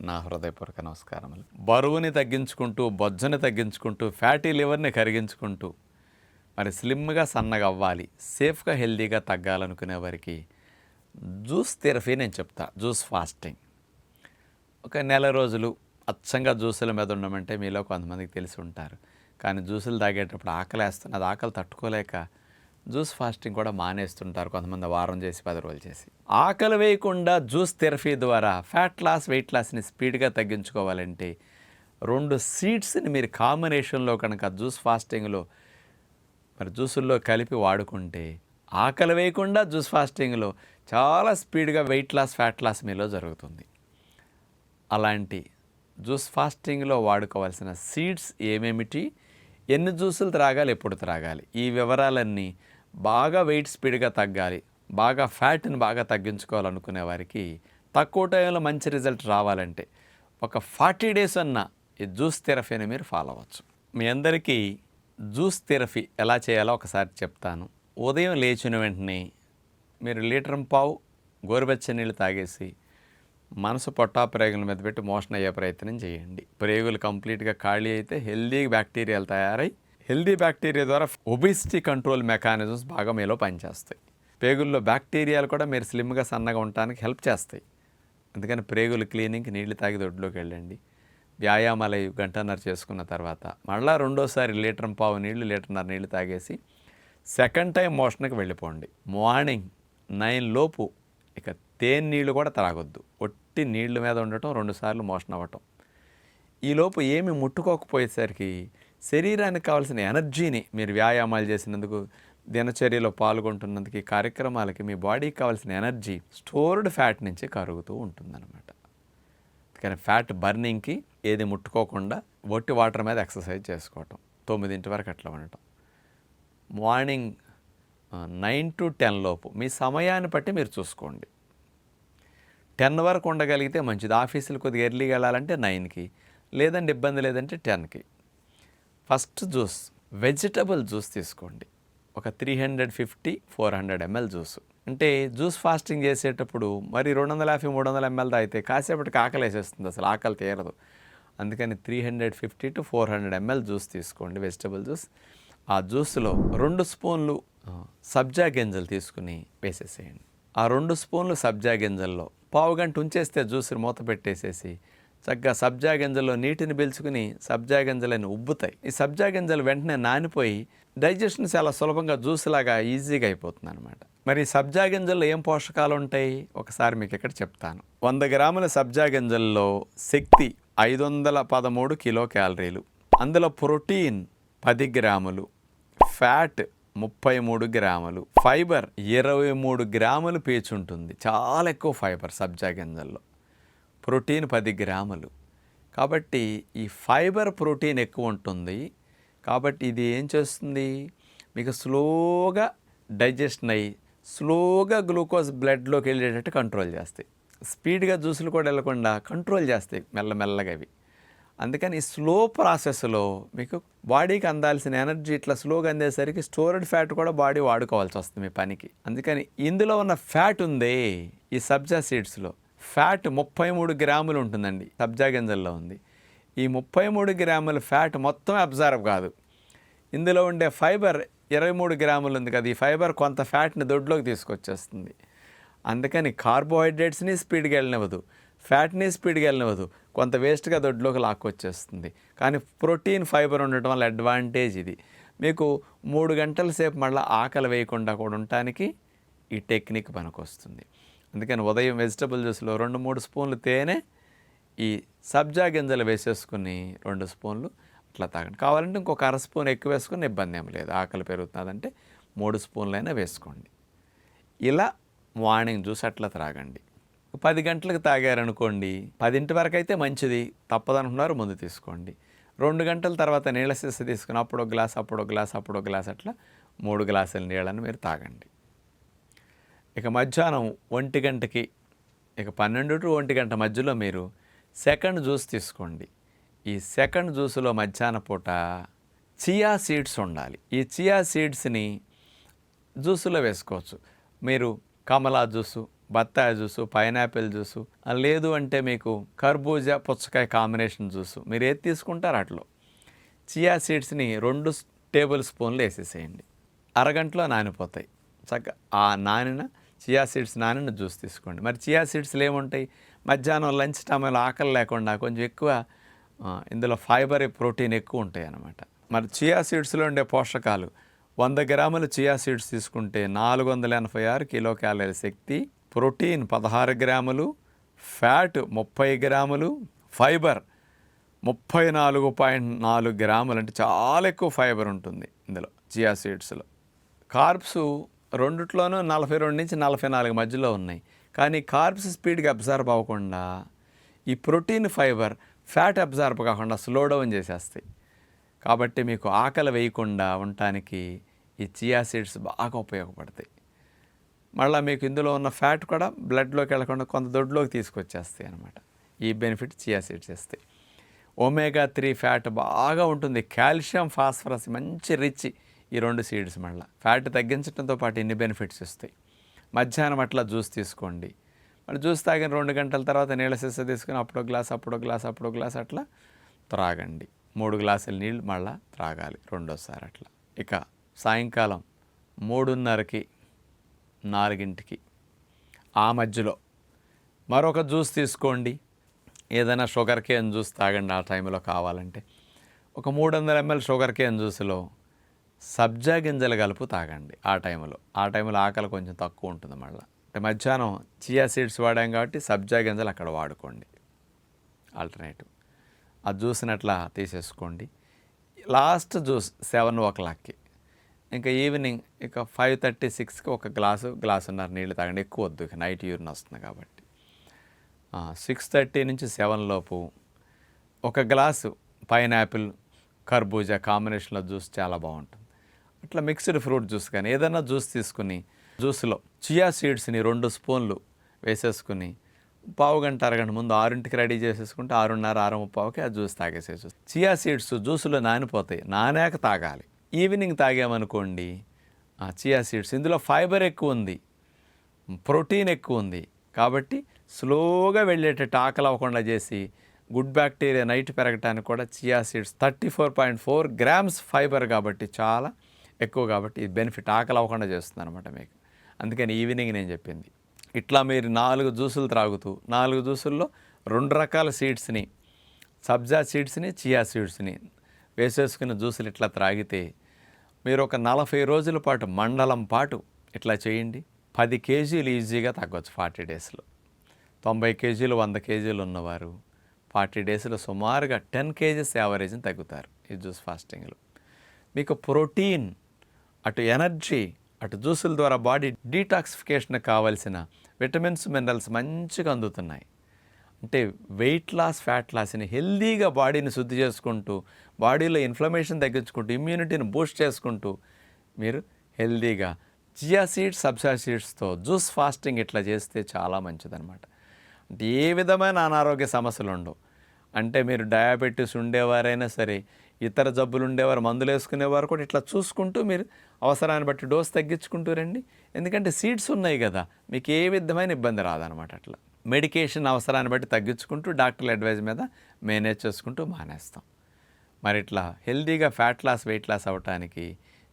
నా హృదయపూర్వక నమస్కారములు. బరువుని తగ్గించుకుంటూ బొజ్జని తగ్గించుకుంటూ ఫ్యాటీ లివర్ని కరిగించుకుంటూ మరి స్లిమ్గా సన్నగా అవ్వాలి సేఫ్గా హెల్దీగా తగ్గాలనుకునే వారికి జ్యూస్ థెరపీ నేను చెప్తా జ్యూస్ ఫాస్టింగ్. ఒక నెల రోజులు అచ్చంగా జ్యూసుల మీద ఉండమంటే మీలో కొంతమందికి తెలిసి ఉంటారు. కానీ జ్యూసులు తాగేటప్పుడు ఆకలి వేస్తున్నది ఆకలి తట్టుకోలేక జ్యూస్ ఫాస్టింగ్ కూడా మానేస్తుంటారు కొంతమంది వారం చేసి పది రోజులు చేసి. ఆకలి వేయకుండా జ్యూస్ థెరపీ ద్వారా ఫ్యాట్ లాస్ వెయిట్ లాస్ని స్పీడ్గా తగ్గించుకోవాలంటే రెండు సీడ్స్ని మీరు కాంబినేషన్లో కనుక జ్యూస్ ఫాస్టింగ్లో మరి జ్యూసుల్లో కలిపి వాడుకుంటే ఆకలి వేయకుండా జ్యూస్ ఫాస్టింగ్లో చాలా స్పీడ్గా వెయిట్ లాస్ ఫ్యాట్ లాస్ మీలో జరుగుతుంది. అలాంటి జ్యూస్ ఫాస్టింగ్లో వాడుకోవాల్సిన సీడ్స్ ఏమేమిటి? ఎన్ని జ్యూసులు త్రాగాలి ఎప్పుడు త్రాగాలి? ఈ వివరాలన్నీ బాగా వెయిట్ స్పీడ్గా తగ్గాలి బాగా ఫ్యాట్ని బాగా తగ్గించుకోవాలనుకునే వారికి తక్కువ టైంలో మంచి రిజల్ట్ రావాలంటే ఒక ఫార్టీ డేస్ అన్న ఈ జ్యూస్ థెరపీని మీరు ఫాలో అవ్వచ్చు. మీ అందరికీ జ్యూస్ థెరపీ ఎలా చేయాలో ఒకసారి చెప్తాను. ఉదయం లేచిన వెంటనే మీరు లీటర్ పావు గోరువెచ్చని నీళ్ళు తాగేసి మనసు పొట్టా ప్రేగుల మీద పెట్టి మోషన్ అయ్యే ప్రయత్నం చేయండి. ప్రేగులు కంప్లీట్గా ఖాళీ అయితే హెల్దీ బ్యాక్టీరియాలు తయారై హెల్దీ బ్యాక్టీరియా ద్వారా ఒబిసిటీ కంట్రోల్ మెకానిజమ్స్ బాగా మీలో పనిచేస్తాయి. పేగుల్లో బ్యాక్టీరియాలు కూడా మీరు స్లిమ్గా సన్నగా ఉండటానికి హెల్ప్ చేస్తాయి. అందుకని ప్రేగులు క్లీనింగ్కి నీళ్ళు తాగి దొడ్లోకి వెళ్ళండి. వ్యాయామాలు గంటన్నర చేసుకున్న తర్వాత మళ్ళీ రెండోసారి లీటర్ పావు నీళ్ళు లీటర్న్నర నీళ్ళు తాగేసి సెకండ్ టైం మోషన్కి వెళ్ళిపోండి. మార్నింగ్ నైన్ లోపు ఇక తేనె నీళ్ళు కూడా త్రాగొద్దు. ఒట్టి నీళ్ళ మీద ఉండటం రెండుసార్లు మోషన్ అవ్వటం. ఈలోపు ఏమి ముట్టుకోకపోయేసరికి శరీరానికి కావాల్సిన ఎనర్జీని మీరు వ్యాయామాలు చేసినందుకు దినచర్యలో పాల్గొంటున్నందుకు ఈ కార్యక్రమాలకి మీ బాడీకి కావాల్సిన ఎనర్జీ స్టోర్డ్ ఫ్యాట్ నుంచి కరుగుతూ ఉంటుందన్నమాట. కానీ ఫ్యాట్ బర్నింగ్కి ఏది ముట్టుకోకుండా ఒట్టి వాటర్ మీద ఎక్సర్సైజ్ చేసుకోవటం. తొమ్మిదింటి వరకు అట్లా ఉండటం. మార్నింగ్ నైన్ టు టెన్ లోపు మీ సమయాన్ని బట్టి మీరు చూసుకోండి. టెన్ వరకు ఉండగలిగితే మంచిది. ఆఫీసులు కొద్దిగా ఎర్లీగా వెళ్ళాలంటే నైన్కి లేదంటే ఇబ్బంది లేదంటే టెన్కి. ఫస్ట్ జ్యూస్ వెజిటబుల్ జ్యూస్ తీసుకోండి. ఒక three hundred fifty four hundred ML juice. అంటే జ్యూస్ ఫాస్టింగ్ చేసేటప్పుడు మరి రెండు వందల యాభై మూడు వందల ఎంఎల్ అయితే కాసేపటికి ఆకలి వేసేస్తుంది అసలు ఆకలి తీరదు. అందుకని three hundred fifty to four hundred ML juice తీసుకోండి వెజిటబుల్ జ్యూస్. ఆ జ్యూస్లో రెండు స్పూన్లు సబ్జా గింజలు తీసుకుని వేసేసేయండి. ఆ రెండు స్పూన్లు సబ్జా గింజల్లో పావు గంట ఉంచేస్తే జ్యూస్ని మూత పెట్టేసేసి చక్కగా సబ్జా గింజల్లో నీటిని పీల్చుకుని సబ్జా గింజలని ఉబ్బుతాయి. ఈ సబ్జా గింజలు వెంటనే నానిపోయి డైజెషన్ చాలా సులభంగా జ్యూస్ లాగా ఈజీగా అయిపోతుంది అనమాట మరి సబ్జా గింజల్లో ఏం పోషకాలు ఉంటాయి? ఒకసారి మీకు ఇక్కడ చెప్తాను. వంద గ్రాముల సబ్జా గింజల్లో శక్తి ఐదు వందల పదమూడు కిలో క్యాలరీలు. అందులో ప్రోటీన్ పది గ్రాములు ఫ్యాట్ ముప్పై మూడు గ్రాములు ఫైబర్ ఇరవై మూడు గ్రాములు పీచుంటుంది. చాలా ఎక్కువ ఫైబర్ సబ్జా గింజల్లో. ప్రోటీన్ పది గ్రాములు. కాబట్టి ఈ ఫైబర్ ప్రోటీన్ ఎక్కువ ఉంటుంది. కాబట్టి ఇది ఏం చేస్తుంది? మీకు స్లోగా డైజెషన్ అయ్యి స్లోగా గ్లూకోజ్ బ్లడ్లోకి వెళ్ళేటట్టు కంట్రోల్ చేస్తాయి. స్పీడ్గా జ్యూసులు కూడా వెళ్ళకుండా కంట్రోల్ చేస్తాయి మెల్లమెల్లగా అవి. అందుకని ఈ స్లో ప్రాసెస్లో మీకు బాడీకి అందాల్సిన ఎనర్జీ ఇట్లా స్లోగా అందేసరికి స్టోర్డ్ ఫ్యాట్ కూడా బాడీ వాడుకోవాల్సి వస్తుంది మీ పనికి. అందుకని ఇందులో ఉన్న ఫ్యాట్ ఉందే ఈ సబ్జా సీడ్స్లో. ఫ్యాట్ ముప్పై మూడు గ్రాములు ఉంటుందండి. సబ్జా గింజల్లో ఉంది. ఈ ముప్పై మూడు గ్రాముల ఫ్యాట్ మొత్తం అబ్జర్వ్ కాదు. ఇందులో ఉండే ఫైబర్ ఇరవై మూడు గ్రాములు ఉంది కదా ఈ ఫైబర్ కొంత ఫ్యాట్ని దొడ్లోకి తీసుకొచ్చేస్తుంది. అందుకని కార్బోహైడ్రేట్స్ని స్పీడ్గా వెళ్ళనివ్వదు. ఫ్యాట్ని స్పీడ్గా వెళ్ళనివ్వదు. కొంత వేస్ట్గా దొడ్లోకి లాక్కొచ్చేస్తుంది. కానీ ప్రోటీన్ ఫైబర్ ఉండటం వల్ల అడ్వాంటేజ్ ఇది. మీకు మూడు గంటల సేపు మళ్ళీ ఆకలి వేయకుండా కూడా ఉండటానికి ఈ టెక్నిక్ పనికొస్తుంది. అందుకని ఉదయం వెజిటబుల్ జ్యూస్లో రెండు మూడు స్పూన్లు తేనె ఈ సబ్జా గింజలు వేసేసుకుని రెండు స్పూన్లు అట్లా తాగండి. కావాలంటే ఇంకొక అర స్పూన్ ఎక్కువ వేసుకుని ఇబ్బంది ఏం లేదు. ఆకలి పెరుగుతుందంటే మూడు స్పూన్లైనా వేసుకోండి. ఇలా మార్నింగ్ జ్యూస్ అట్లా త్రాగండి. పది గంటలకు తాగారనుకోండి పదింటి వరకు అయితే మంచిది తప్పదనుకున్నారు ముందు తీసుకోండి. రెండు గంటల తర్వాత నీళ్ళ సీస తీసుకుని అప్పుడు ఒక గ్లాస్ అప్పుడు ఒక గ్లాస్ అప్పుడు ఒక గ్లాస్ అట్లా మూడు గ్లాసుల నీళ్ళని మీరు తాగండి. ఇక మధ్యాహ్నం ఒంటి గంటకి ఇక పన్నెండు టు ఒంటి గంట మధ్యలో మీరు సెకండ్ జ్యూస్ తీసుకోండి. ఈ సెకండ్ జ్యూస్లో మధ్యాహ్న పూట చియా సీడ్స్ ఉండాలి. ఈ చియా సీడ్స్ని జ్యూసులో వేసుకోవచ్చు. మీరు కమలా జ్యూసు బత్తాయి జ్యూసు పైనాపిల్ జ్యూసు లేదు అంటే మీకు కర్బూజా పుచ్చకాయ కాంబినేషన్ జ్యూసు మీరు ఏది తీసుకుంటారు అట్లో. చియా సీడ్స్ని రెండు టేబుల్ స్పూన్లు వేసేసేయండి. అరగంటలో నానిపోతాయి. చక్క ఆ నానిన చియా సీడ్స్ నానిన జ్యూస్ తీసుకోండి. మరి చియా సీడ్స్లో ఏముంటాయి? మధ్యాహ్నం లంచ్ టైంలో ఆకలి లేకుండా కొంచెం ఎక్కువ ఇందులో ఫైబర్ ప్రోటీన్ ఎక్కువ ఉంటాయి అన్నమాట మరి చియా సీడ్స్లో ఉండే పోషకాలు? వంద గ్రాములు చియా సీడ్స్ తీసుకుంటే నాలుగు వందల ఎనభై ఆరు కిలో క్యాలరీ శక్తి ప్రోటీన్ పదహారు గ్రాములు ఫ్యాట్ ముప్పై గ్రాములు ఫైబర్ ముప్పై నాలుగు పాయింట్ నాలుగు గ్రాములు అంటే చాలా ఎక్కువ ఫైబర్ ఉంటుంది ఇందులో చియా సీడ్స్లో. కార్బ్స్ రెండిట్లోనూ నలభై రెండు నుంచి నలభై నాలుగు మధ్యలో ఉన్నాయి. కానీ కార్బ్స్ స్పీడ్గా అబ్జర్బ్ అవ్వకుండా ఈ ప్రోటీన్ ఫైబర్ ఫ్యాట్ అబ్జర్బ్ కాకుండా స్లో డౌన్ చేసేస్తాయి. కాబట్టి మీకు ఆకలి వేయకుండా ఉండటానికి ఈ చియా సీడ్స్ బాగా ఉపయోగపడతాయి. మళ్ళీ మీకు ఇందులో ఉన్న ఫ్యాట్ కూడా బ్లడ్లోకి వెళ్ళకుండా కొంత దొడ్లోకి తీసుకొచ్చేస్తాయి అనమాట ఈ బెనిఫిట్ చియా సీడ్స్ ఇస్తాయి. ఒమేగా త్రీ ఫ్యాట్ బాగా ఉంటుంది. కాల్షియం ఫాస్ఫరస్ మంచి రిచ్ ఈ రెండు సీడ్స్ మళ్ళీ. ఫ్యాట్ తగ్గించడంతో పాటు ఇన్ని బెనిఫిట్స్ ఇస్తాయి మధ్యాహ్నం అట్లా జ్యూస్ తీసుకోండి. మరి జ్యూస్ తాగిన రెండు గంటల తర్వాత నీళ్ళ సిస్స తీసుకుని అప్పుడో గ్లాస్ అప్పుడో గ్లాస్ అప్పుడో గ్లాస్ అట్లా త్రాగండి. మూడు గ్లాసుల నీళ్ళు మళ్ళా త్రాగాలి రెండోసారి అట్లా. ఇక సాయంకాలం మూడున్నరకి నాలుగింటికి ఆ మధ్యలో మరొక జ్యూస్ తీసుకోండి. ఏదైనా షుగర్ కేన్ జ్యూస్ తాగండి ఆ టైంలో కావాలంటే. ఒక మూడు వందల ఎంఎల్ షుగర్ కేన్ జ్యూస్లో సబ్జా గింజలు కలుపు తాగండి ఆ టైంలో ఆ టైంలో ఆకలి కొంచెం తక్కువ ఉంటుంది మళ్ళీ. అంటే మధ్యాహ్నం చియా సీడ్స్ వాడాం కాబట్టి సబ్జా గింజలు అక్కడ వాడుకోండి. ఆల్టర్నేటివ్ ఆ జ్యూస్ని అట్లా తీసేసుకోండి. లాస్ట్ జ్యూస్ సెవెన్ ఓ క్లాక్కి. ఇంకా ఈవినింగ్ ఇక ఫైవ్ థర్టీ సిక్స్కి ఒక గ్లాసు గ్లాసున్నర నీళ్ళు తాగండి. ఎక్కువ వద్దు ఇక నైట్ యూరిన్ వస్తుంది కాబట్టి. సిక్స్ థర్టీ నుంచి సెవెన్ లోపు ఒక గ్లాసు పైనాపిల్ కర్బూజా కాంబినేషన్లో జ్యూస్ చాలా బాగుంటుంది. అట్లా మిక్స్డ్ ఫ్రూట్ జ్యూస్ కానీ ఏదైనా జ్యూస్ తీసుకుని జ్యూస్లో చియా సీడ్స్ని రెండు స్పూన్లు వేసేసుకుని పావు గంట అరగంట ముందు ఆరింటికి రెడీ చేసేసుకుంటే ఆరున్నర ఆరు ముప్పావుకి ఆ జ్యూస్ తాగేసేసి చియా సీడ్స్ జ్యూస్లో నానిపోతాయి నానాక తాగాలి. ఈవినింగ్ తాగామనుకోండి ఆ చియా సీడ్స్ ఇందులో ఫైబర్ ఎక్కువ ఉంది ప్రోటీన్ ఎక్కువ ఉంది కాబట్టి స్లోగా వెళ్ళేటట్టు ఆకలి అవ్వకుండా చేసి గుడ్ బ్యాక్టీరియా నైట్ పెరగటానికి కూడా chia seeds thirty four point four grams fibre కాబట్టి చాలా ఎక్కువ కాబట్టి ఇది బెనిఫిట్ ఆకలి అవ్వకుండా చేస్తుంది అనమాట మీకు. అందుకని ఈవినింగ్ నేను చెప్పింది. ఇట్లా మీరు నాలుగు జ్యూసులు త్రాగుతూ నాలుగు జ్యూసుల్లో రెండు రకాల సీడ్స్ని సబ్జా సీడ్స్ని చియా సీడ్స్ని వేసేసుకున్న జ్యూసులు ఇట్లా త్రాగితే మీరు ఒక నలభై రోజుల పాటు మండలం పాటు ఇట్లా చేయండి. పది కేజీలు ఈజీగా తగ్గొచ్చు ఫార్టీ డేస్లో. తొంభై కేజీలు వంద కేజీలు ఉన్నవారు ఫార్టీ డేస్లో సుమారుగా టెన్ కేజీస్ యావరేజ్ని తగ్గుతారు ఈ జ్యూస్ ఫాస్టింగ్లో. మీకు ప్రోటీన్ అటు ఎనర్జీ అటు జ్యూసుల ద్వారా బాడీ డీటాక్సిఫికేషన్ కావాల్సిన విటమిన్స్ మినరల్స్ మంచిగా అందుతున్నాయి. అంటే వెయిట్ లాస్ ఫ్యాట్ లాస్ని హెల్దీగా బాడీని శుద్ధి చేసుకుంటూ బాడీలో ఇన్ఫ్లమేషన్ తగ్గించుకుంటూ ఇమ్యూనిటీని బూస్ట్ చేసుకుంటూ మీరు హెల్దీగా చియా సీడ్స్ సబ్సా సీడ్స్తో జ్యూస్ ఫాస్టింగ్ ఇట్లా చేస్తే చాలా మంచిదన్నమాట. అంటే ఏ విధమైన అనారోగ్య సమస్యలు ఉండవు. అంటే మీరు డయాబెటీస్ ఉండేవారైనా సరే ఇతర జబ్బులు ఉండేవారు మందులు వేసుకునేవారు కూడా ఇట్లా చూసుకుంటూ మీరు అవసరాన్ని బట్టి డోస్ తగ్గించుకుంటూ రండి. ఎందుకంటే సీడ్స్ ఉన్నాయి కదా మీకు ఏ విధమైన ఇబ్బంది రాదనమాట అట్లా. మెడికేషన్ అవసరాన్ని బట్టి తగ్గించుకుంటూ డాక్టర్ల అడ్వైజ్ మీద మేనేజ్ చేసుకుంటూ మానేస్తాం. మరి ఇట్లా హెల్దీగా ఫ్యాట్ లాస్ వెయిట్ లాస్ అవ్వటానికి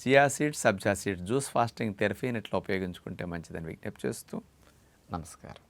చియా సీడ్స్ సబ్జా సీడ్స్ జ్యూస్ ఫాస్టింగ్ థెరపీని ఇట్లా ఉపయోగించుకుంటే మంచిదని విజ్ఞప్తి చేస్తూ నమస్కారం.